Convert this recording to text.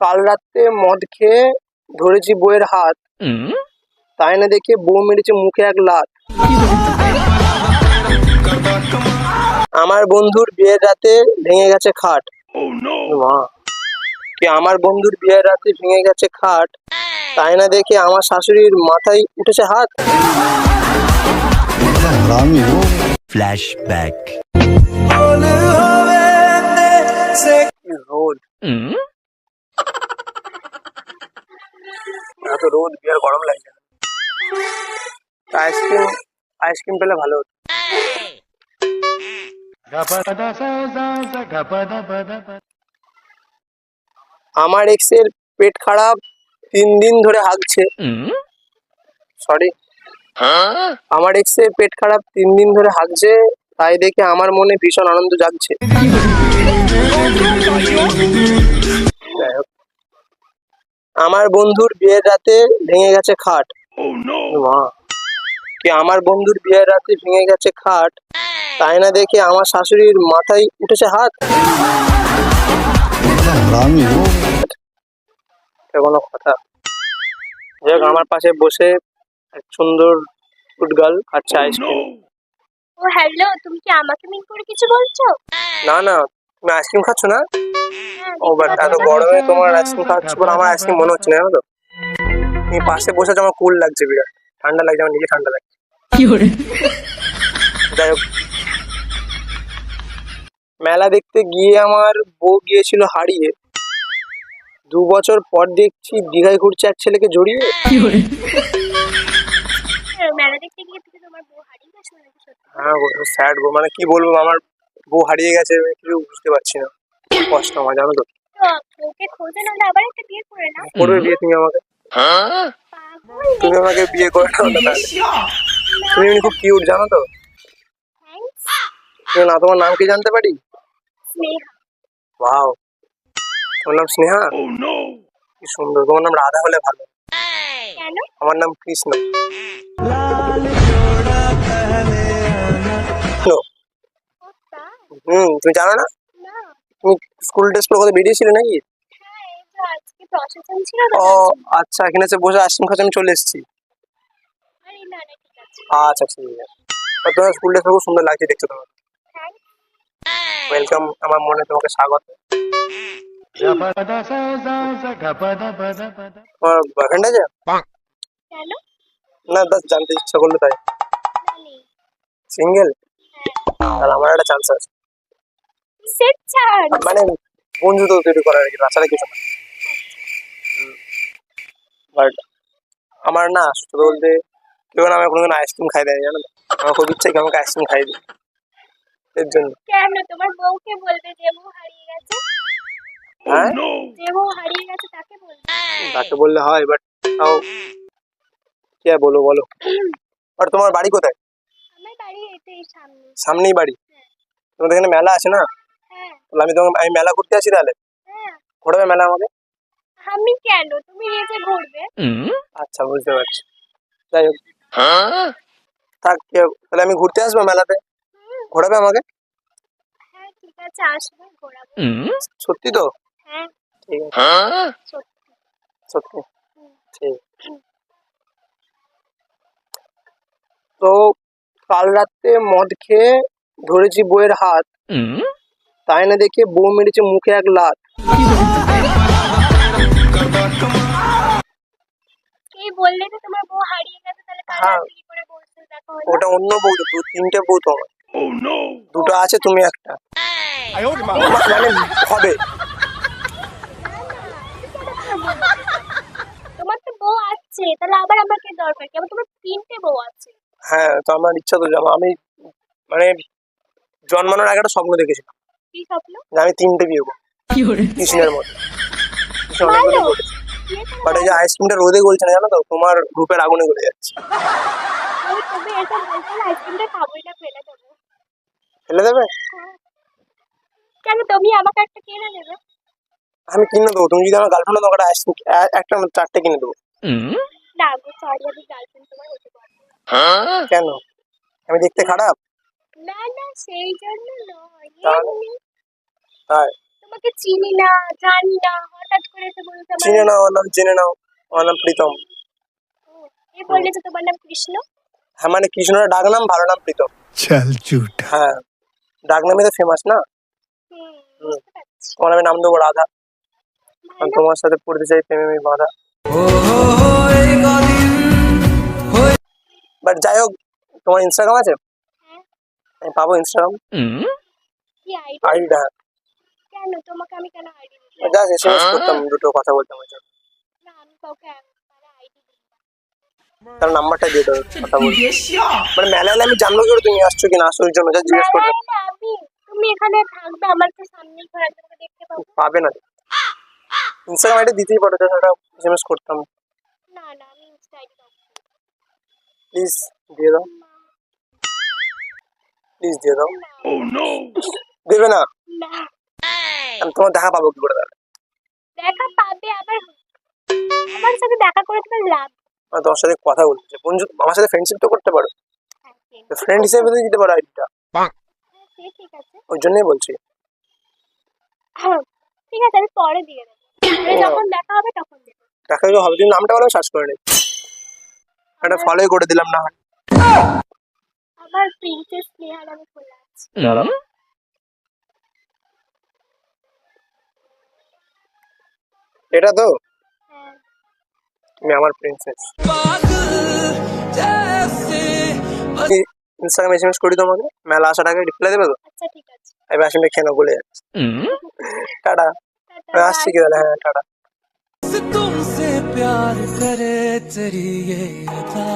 কাল রাত্রে মদ খেয়ে ধরেছি বউয়ের হাত। তাই না দেখে বউ মেরেছে মুখে এক লাত। আমার বন্ধুর বিয়ের রাতে ভেঙে গেছে খাট। কি আমার বন্ধুর বিয়ের রাতে ভেঙে গেছে খাট? তাই না দেখে আমার শাশুড়ির মাথায় উঠেছে হাত? ফ্ল্যাশব্যাক আইসক্রিম পেলে ভালো হতো। আমার এক্সের পেট খারাপ তিন দিন ধরে হাগছে। সরি আমার এক্সের পেট খারাপ তিন দিন ধরে হাগছে তাই দেখে আমার মনে ভীষণ আনন্দ জাগছে। আমার বন্ধুর বিয়ের রাতে ভেঙে গেছে খাট। মা। কি আমার বন্ধুর বিয়ের রাতে ভেঙে গেছে খাট তাই না দেখে আমার শাশুড়ির মাথায় উঠেছে হাত? কোনো কথা। যাই আমার পাশে বসে এক সুন্দর ফুটগাল খাচ্ছে আইসক্রিম ও হ্যালো তুমি কি আমাকে মিন করে কিছু বলছো? না না তুমি আইসক্রিম খাচ্ছ না? হ্যাঁ, ও বাট এত গরমে তোমার আইসক্রিম খাচ্ছ বলে আমার আইসক্রিম মনে হচ্ছে না জানো তো? তুমি পাশে বসে আমার কুল লাগছে বিরাট। ঠান্ডা লাগছে আমার নিজে ঠান্ডা লাগছে। যাই হোক। মেলা দেখতে গিয়ে আমার বউ গিয়েছিল হারিয়ে। দু বছর পর দেখছি দীঘায় ঘুরছে এক ছেলেকে জড়িয়ে। হ্যাঁ, মেলা দেখতে গিয়ে তুমি তোমার বউ হারিয়ে গেছো নাকি সত্যি? হ্যাঁ গো স্যাড গো। মানে কি বলব আমার বউ হারিয়ে গেছে কিছু বুঝতে পারছি না। খুব কষ্ট আমার জানো তো। তো বউকে খোঁজে না আবার একটা বিয়ে করে করবে বিয়ে তুমি আমাকে। তুমি আমাকে বিয়ে করে নাও না তাহলে। তুমি খুব কিউট জানো তো? না তোমার নাম কি জানতে পারি? স্নেহা। ওয়াও তোমার নাম স্নেহা? কি সুন্দর তোমার নাম রাধা হলে ভালো। আমার নাম কৃষ্ণ. হুম তুমি জানো না? তুমি স্কুল ড্রেস পরে কোথাও বেরিয়েছিলে নাকি? হ্যাঁ এই তো আজকে প্রশাসন ছিল তো ও আচ্ছা এখানে বসে আইসক্রিম খাচ্ছে আমি চলে এসেছি। আচ্ছা ঠিক আছে। তোমার স্কুল ড্রেস খুব সুন্দর লাগছে দেখছ তোমার। ওয়েলকাম আমার মনে তোমাকে স্বাগত। তোমার বয়ফ্রেন্ড আছে? না জানতে ইচ্ছা করল তাই। সিঙ্গেল তাহলে আমার একটা চান্স আছে। সেট ছাড় মানে তৈরি করার আর কি তাছাড়া কিছু না। বাট আমার না সত্যি বলতে কেউ না আমি কোনোদিন আইসক্রিম খাই দেয় জানো? আমার খুব ইচ্ছা কি আমাকে আইসক্রিম খাই দিই এর জন্য। কেন তোমার বউকে বলবে যে বউ হারিয়ে গেছে। হ্যাঁ? যে বউ হারিয়ে গেছে তাকে বলবে। তাকে বললে হয় বাট তাও কি আর বলো বলো? আর তোমার বাড়ি কোথায়? আমার বাড়ি এটাই সামনে সামনেই। বাড়ি? তোমাদের এখানে মেলা আছে না? হ্যাঁ। তাহলে আমি তোমাকে আমি মেলা ঘুরতে আসি তাহলে? হ্যাঁ। ঘোরাবে মেলা আমাকে আমি কেন? তুমি নিজে ঘুরবে। আচ্ছা বুঝতে পারছি। যাই হোক। থাক তাহলে আমি ঘুরতে আসব মেলাতে। ঘোরাবে আমাকে? হ্যাঁ ঠিক আছে আসবে ঘোরাবো। সত্যি তো? হ্যাঁ। ঠিক আছে। সত্যি। সত্যি। ঠিক তো কাল রাতে মদ খেয়ে ধরেছি বউয়ের হাত। তাই না দেখে বউ মেরেছে মুখে এক লাত। এই বললে তোমার বউ হারিয়ে গেছে? হ্যাঁ। ওটা অন্য বউ দু তিনটে বউ তো আমার দুটো আছে তুমি একটা। মানে হবে। তোমার তো বউ আছে তাহলে আবার আমাকে দরকার? কি আমার তোমার তিনটে বউ আছে। হ্যাঁ তো আমার ইচ্ছা তো যাব আমি মানে জন্মানোর আগে একটা স্বপ্ন দেখেছিলাম। কি স্বপ্ন? আমি তিনটে বিয়ে করব। কৃষ্ণের মতো বাট এই যে আইসক্রিমটা রোদে গলছে না জানো তো? তোমার গ্রুপের আগুনে গলে যাচ্ছে। আমি তুমি এসব বলতে না আইসক্রিমটা খাবোই না ফেলে দেবো। ফেলে দেবে? কেন তুমি আমাকে একটা কিনে দেবে? আমি কিনে দেবো। তুমি যদি আমার গার্লফ্রেন্ড তোমাকে একটা আইসক্রিম একটা না চারটে কিনে দেবো। না গো সরি আমি গার্লফ্রেন্ড তোমার হতে পারব কেন? আমি দেখতে খারাপ? না না সেই জন্য নয়। তোমাকে চিনি না জানি না কাজ চিনে নাও আমার নাম জেনে নাও আমার নাম প্রীতম। এই বললে তো তোমার নাম কৃষ্ণ? হ্যাঁ মানে কৃষ্ণের ডাক নাম ভালো নাম প্রীতম। চল ঝুট হ্যাঁ ডাক নামে তো ফেমাস না? তোমার আমি নাম দেবো রাধা। আমি তোমার সাথে পড়তে চাই প্রেমে আমি বাধা। বাট যাই হোক তোমার ইনস্টাগ্রাম আছে? হ্যাঁ। আমি পাবো ইনস্টাগ্রাম আইডিটা হ্যাঁ। কেন? তোমাকে আমি কেন আইডি জাস্ট এসএমএস করতাম দুটো কথা বলতাম ওই জন্য। না আমি কাউকে আইডি দিই না। তার নাম্বারটা দিয়ে দেবো কথা বলতে মানে মেলায় আমি জানব কি তুমি আসছো কি না আসছো ওই জন্য জাস্ট জিজ্ঞেস করতে। আমি তুমি এখানে থাকবে আমার তো ঘর তোমাকে দেখতে পাবো। পাবে না। ইনস্টাগ্রাম আইডি দিতেই পারো জাস্ট একটা এসএমএস করতাম। না না আমি ইনস্টা আইডি প্লিজ দিয়ে দাও। প্লিজ দিয়ে দাও। না দেবে না। না। তোমার দেখা পাবো কি করে তাহলে? দেখা পাবে আবার আমার সাথে দেখা করে তোমার লাভ। তোমার সাথে কথা বলছি। বন্ধু আমার সাথে ফ্রেন্ডশিপ তো করতে পারো। ফ্রেন্ড হিসেবে তো দিতে পারো আইডিটা হ্যাঁ, ঠিক আছে। ওই জন্যই বলছি। হ্যাঁ, ঠিক আছে আমি পরে দিয়ে দেবো। পরে যখন দেখা হবে তখন দেবো। দেখা যাবে হবে তুমি নামটা বলে সার্চ করে নিই একটা ফলোই করে দিলাম না হয়। আমার প্রিন্সেস স্নেহা নামে খোলা আছে। এটা তো হ্যাঁ তুমি আমার প্রিন্সেস ইনস্টাগ্রাম এসএমএস করি তোমাকে মেলা আসার আগে রিপ্লাই দেবে তো আচ্ছা ঠিক আছে আমি আসলে কেন বলে যাচ্ছি টাটা টাটা, আমি আসছি কি তাহলে হ্যাঁ টাটা तुमसे प्यार करे तेरी ये अदा